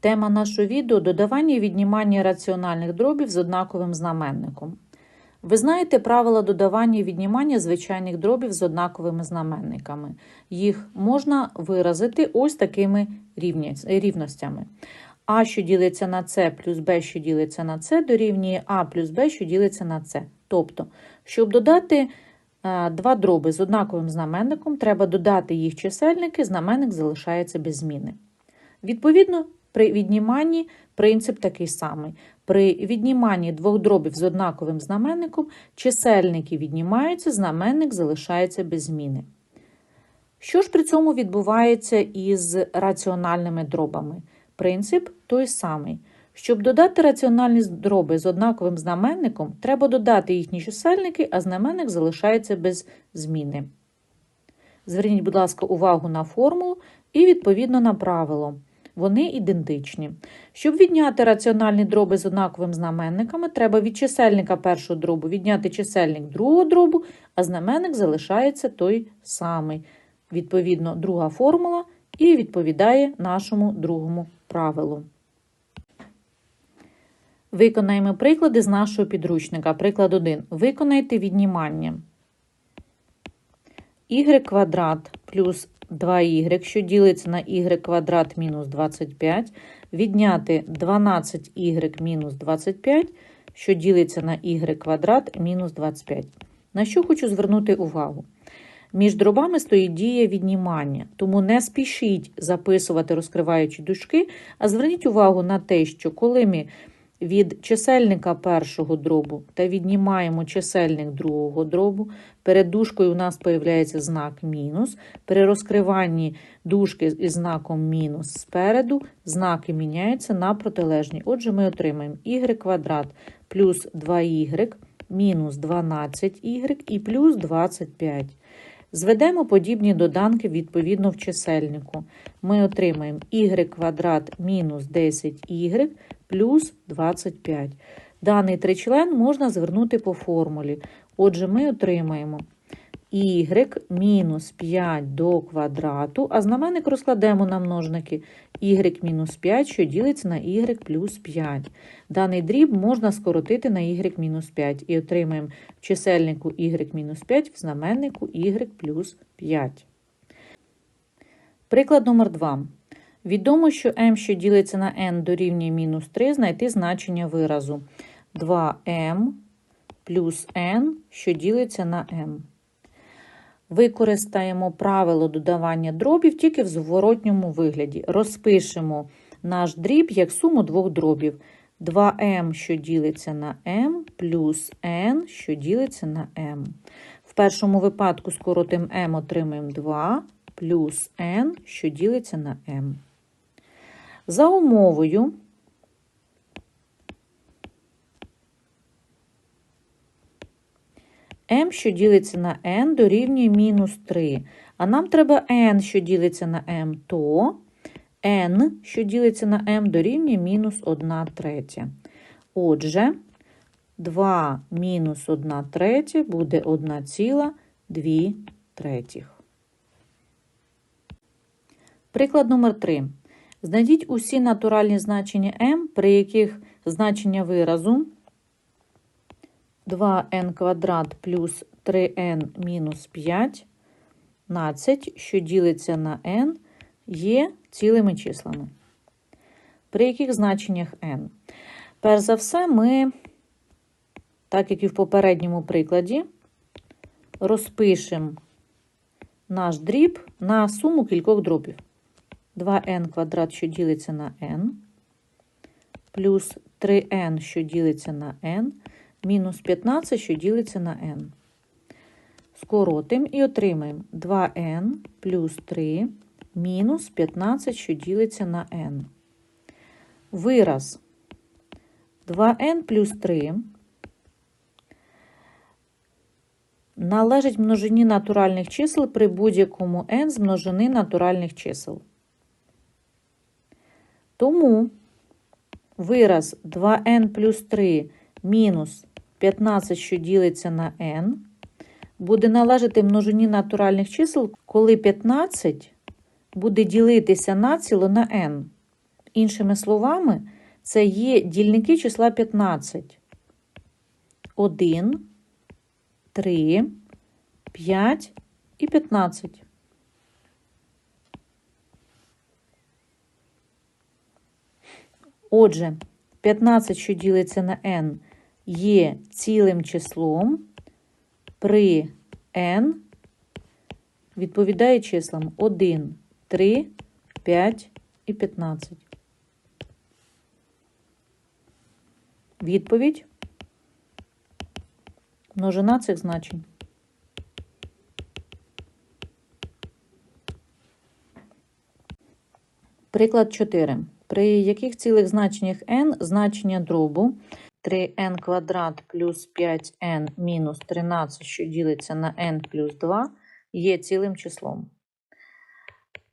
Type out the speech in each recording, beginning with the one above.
Тема нашого відео додавання і віднімання раціональних дробів з однаковим знаменником. Ви знаєте правила додавання і віднімання звичайних дробів з однаковими знаменниками. Їх можна виразити ось такими рівностями. А, що ділиться на С плюс Б, що ділиться на С, дорівнює А плюс Б, що ділиться на С. Тобто, щоб додати е, два дроби з однаковим знаменником, треба додати їх чисельники, знаменник залишається без зміни. Відповідно, при відніманні принцип такий самий. При відніманні двох дробів з однаковим знаменником чисельники віднімаються, знаменник залишається без зміни. Що ж при цьому відбувається із раціональними дробами? Принцип той самий. Щоб додати раціональні дроби з однаковим знаменником, треба додати їхні чисельники, а знаменник залишається без зміни. Зверніть, будь ласка, увагу на формулу і відповідно на правило. Вони ідентичні. Щоб відняти раціональні дроби з однаковими знаменниками, треба від чисельника першого дробу відняти чисельник другого дробу, а знаменник залишається той самий. Відповідно, друга формула і відповідає нашому другому правилу. Виконаємо приклади з нашого підручника. Приклад 1. Виконайте віднімання. y квадрат плюс 2y, що ділиться на y квадрат мінус 25, відняти 12y мінус 25, що ділиться на y квадрат мінус 25. На що хочу звернути увагу? Між дробами стоїть дія віднімання, тому не спішіть записувати розкриваючі дужки, а зверніть увагу на те, що коли ми від чисельника першого дробу та віднімаємо чисельник другого дробу, перед дужкою у нас появляється знак мінус. При розкриванні дужки із знаком мінус спереду знаки міняються на протилежні. Отже, ми отримаємо y квадрат плюс 2y мінус 12y і плюс 25. Зведемо подібні доданки відповідно в чисельнику. Ми отримаємо y квадрат мінус 10y плюс 25. Даний тричлен можна звернути по формулі. Отже, ми отримаємо y мінус 5 до квадрату, а знаменник розкладемо на множники y мінус 5, що ділиться на y плюс 5. Даний дріб можна скоротити на y мінус 5 і отримаємо в чисельнику y мінус 5, в знаменнику y плюс 5. Приклад номер 2. Відомо, що m, що ділиться на n дорівнює мінус 3, знайти значення виразу 2m плюс n, що ділиться на m. Використаємо правило додавання дробів тільки в зворотньому вигляді. Розпишемо наш дріб як суму двох дробів. 2m, що ділиться на m, плюс n, що ділиться на m. В першому випадку скоротим m отримаємо 2 плюс n, що ділиться на m. За умовою m, що ділиться на n, дорівнює мінус 3. А нам треба n, що ділиться на m, то n, що ділиться на m, дорівнює мінус 1 третя. Отже, 2 мінус 1 третя буде 1,2 третіх. Приклад номер 3. Знайдіть усі натуральні значення m, при яких значення виразу 2n квадрат плюс 3n мінус 5, 15, що ділиться на n, є цілими числами. При яких значеннях n? Перш за все, ми, так як і в попередньому прикладі, розпишемо наш дріб на суму кількох дробів. 2n квадрат, що ділиться на n, плюс 3n, що ділиться на n, мінус 15, що ділиться на n. Скоротимо і отримаємо 2n плюс 3 мінус 15, що ділиться на n. Вираз 2n плюс 3 належить множині натуральних чисел при будь-якому n з множини натуральних чисел. Тому вираз 2n плюс 3 мінус 15, що ділиться на n, буде належати множині натуральних чисел, коли 15 буде ділитися націло на n. Іншими словами, це є дільники числа 15. 1, 3, 5 і 15. Отже, 15, що ділиться на n, є цілим числом при n відповідає числам 1, 3, 5 і 15. Відповідь множина цих значень. Приклад 4. При яких цілих значеннях n значення дробу 3n квадрат плюс 5n мінус 13, що ділиться на n плюс 2, є цілим числом.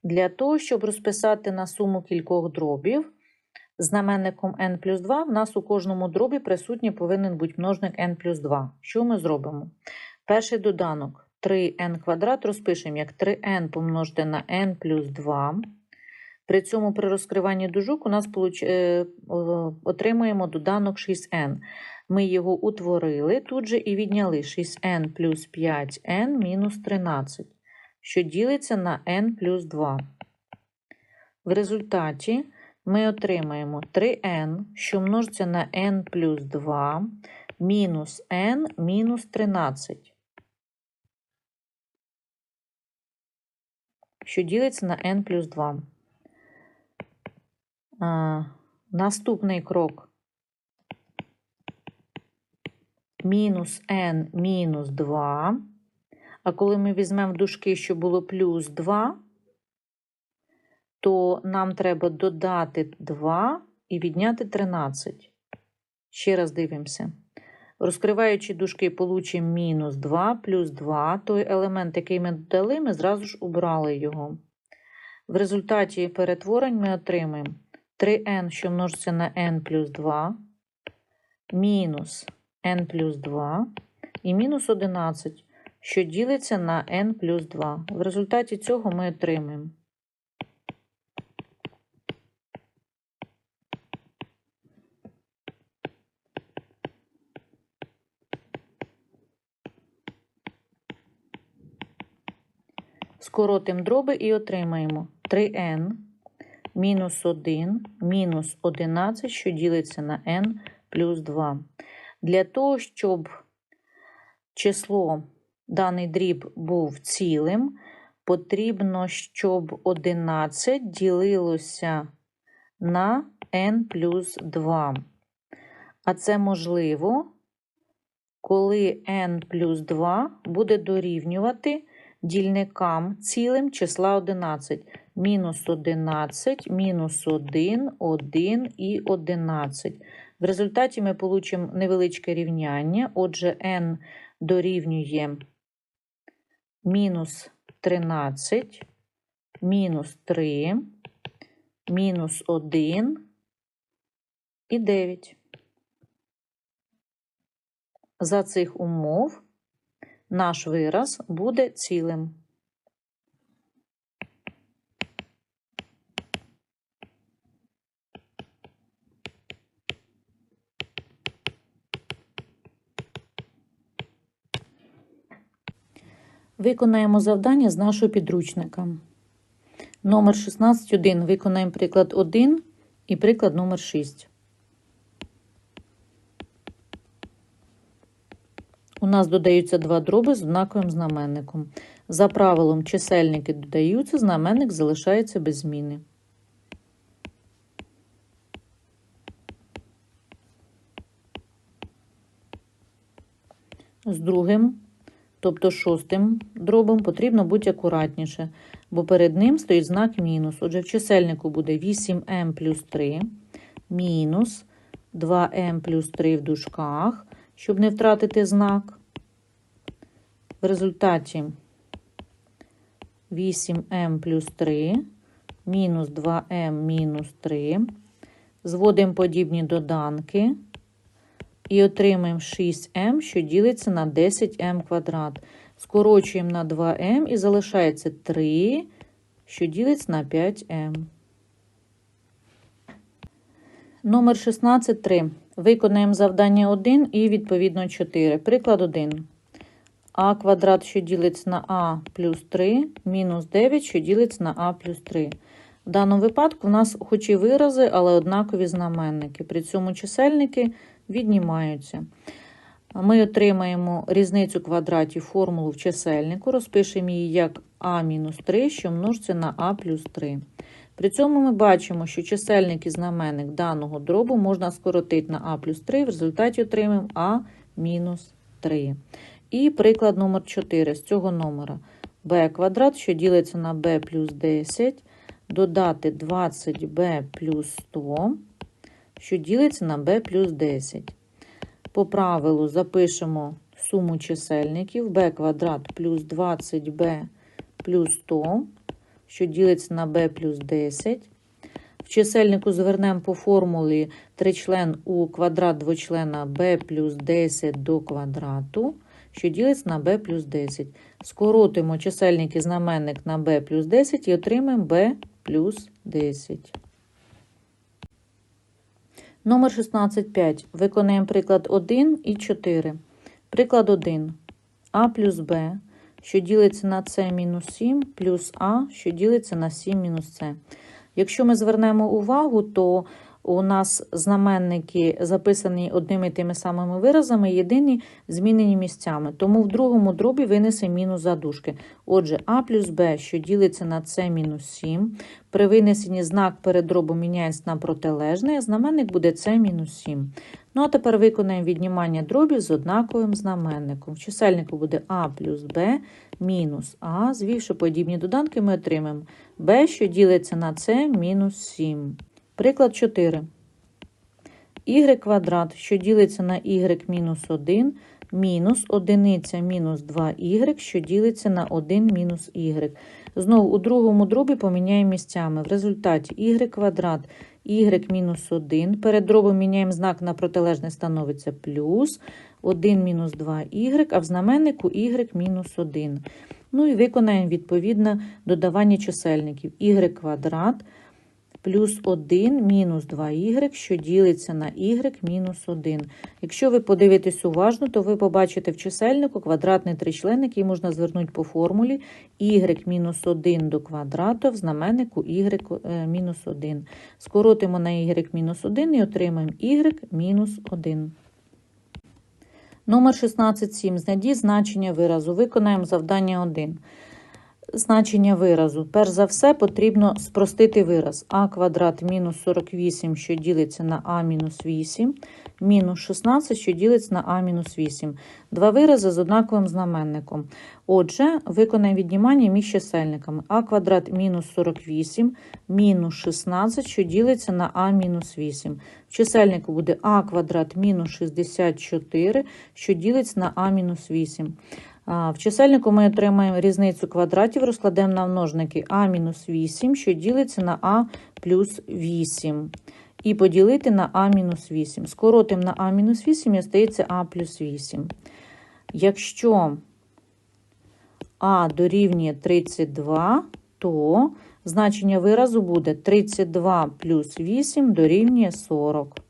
Для того, щоб розписати на суму кількох дробів, знаменником n плюс 2 в нас у кожному дробі присутній повинен бути множник n плюс 2. Що ми зробимо? Перший доданок 3n квадрат розпишемо як 3n помножити на n плюс 2. При цьому при розкриванні дужок у нас е, отримуємо доданок 6n. Ми його утворили тут же і відняли 6n плюс 5n мінус 13, що ділиться на n плюс 2. В результаті ми отримаємо 3n, що множиться на n плюс 2, мінус n мінус 13, що ділиться на n плюс 2. Наступний крок. Мінус n мінус 2. А коли ми візьмемо дужки, що було плюс 2, то нам треба додати 2 і відняти 13. Ще раз дивимося. Розкриваючи дужки, получимо мінус 2 плюс 2. Той елемент, який ми додали, ми зразу ж убрали його. В результаті перетворень ми отримаємо 3n, що множиться на n плюс 2, мінус n плюс 2 і мінус 11, що ділиться на n плюс 2. В результаті цього ми отримаємо. Скоротимо дроби і отримаємо 3n мінус 1 мінус 11, що ділиться на n плюс 2. Для того, щоб число даний дріб був цілим, потрібно, щоб 11 ділилося на n плюс 2. А це можливо, коли n плюс 2 буде дорівнювати дільникам цілим числа 11. Мінус 11, мінус 1, 1 і 11. В результаті ми получимо невеличке рівняння. Отже, n дорівнює мінус 13, мінус 3, мінус 1 і 9. За цих умов наш вираз буде цілим. Виконаємо завдання з нашого підручника. Номер 16.1. Виконаємо приклад 1 і приклад номер 6. Нас додаються два дроби з однаковим знаменником. За правилом чисельники додаються, знаменник залишається без зміни. З другим, тобто шостим дробом, потрібно бути акуратніше, бо перед ним стоїть знак мінус. Отже, в чисельнику буде 8m плюс 3 мінус 2m плюс 3 в дужках щоб не втратити знак. В результаті 8m плюс 3, мінус 2m мінус 3. Зводимо подібні доданки і отримаємо 6m, що ділиться на 10m квадрат. Скорочуємо на 2m і залишається 3, що ділиться на 5m. Номер 16.3. Виконаємо завдання 1 і відповідно 4. Приклад 1. А квадрат, що ділиться на А плюс 3, мінус 9, що ділиться на А плюс 3. В даному випадку в нас хоч і вирази, але однакові знаменники. При цьому чисельники віднімаються. Ми отримаємо різницю квадратів формулу в чисельнику, розпишемо її як А мінус 3, що множиться на А плюс 3. При цьому ми бачимо, що чисельник і знаменник даного дробу можна скоротити на А плюс 3, в результаті отримаємо А мінус 3. І приклад номер 4 з цього номера. b квадрат, що ділиться на b плюс 10, додати 20b плюс 100, що ділиться на b плюс 10. По правилу запишемо суму чисельників b квадрат плюс 20b плюс 100, що ділиться на b плюс 10. В чисельнику звернемо по формулі тричлен у квадрат двочлена b плюс 10 до квадрату, що ділиться на b плюс 10. Скоротимо чисельник і знаменник на b плюс 10 і отримаємо b плюс 10. Номер 16.5. Виконаємо приклад 1 і 4. Приклад 1. А плюс Б, що ділиться на С мінус 7, плюс А, що ділиться на 7 мінус С. Якщо ми звернемо увагу, то у нас знаменники записані одними і тими самими виразами, єдині змінені місцями. Тому в другому дробі винесе мінус задушки. Отже, А плюс Б, що ділиться на С мінус 7, при винесенні знак перед дробом міняється на протилежний, а знаменник буде С мінус 7. Ну, а тепер виконаємо віднімання дробів з однаковим знаменником. В чисельнику буде А плюс Б мінус А. Звівши подібні доданки, ми отримаємо Б, що ділиться на С мінус 7. Приклад 4. Y квадрат, що ділиться на y мінус 1, мінус одиниця мінус 2y, що ділиться на 1 мінус y. Знову у другому дробі поміняємо місцями. В результаті y квадрат, y мінус 1. Перед дробом міняємо знак на протилежне становиться плюс 1 мінус 2y, а в знаменнику y мінус 1. Ну і виконаємо відповідне додавання чисельників. y квадрат плюс 1 мінус 2y, що ділиться на y мінус 1. Якщо ви подивитесь уважно, то ви побачите в чисельнику квадратний тричленник, який можна звернути по формулі y мінус 1 до квадрату, в знаменнику y е, мінус 1. Скоротимо на y мінус 1 і отримаємо y мінус 1. Номер 16.7. Знайдіть значення виразу. Виконаємо завдання 1 значення виразу. Перш за все, потрібно спростити вираз. а квадрат мінус 48, що ділиться на а мінус 8, мінус 16, що ділиться на а мінус 8. Два вирази з однаковим знаменником. Отже, виконаємо віднімання між чисельниками. а квадрат мінус 48, мінус 16, що ділиться на а мінус 8. В чисельнику буде а квадрат мінус 64, що ділиться на а мінус 8. В чисельнику ми отримаємо різницю квадратів, розкладемо на множники а-8, що ділиться на а плюс 8. І поділити на а-8. Скоротимо на а-8 і остається а плюс 8. Якщо а дорівнює 32, то значення виразу буде 32 плюс 8 дорівнює 40.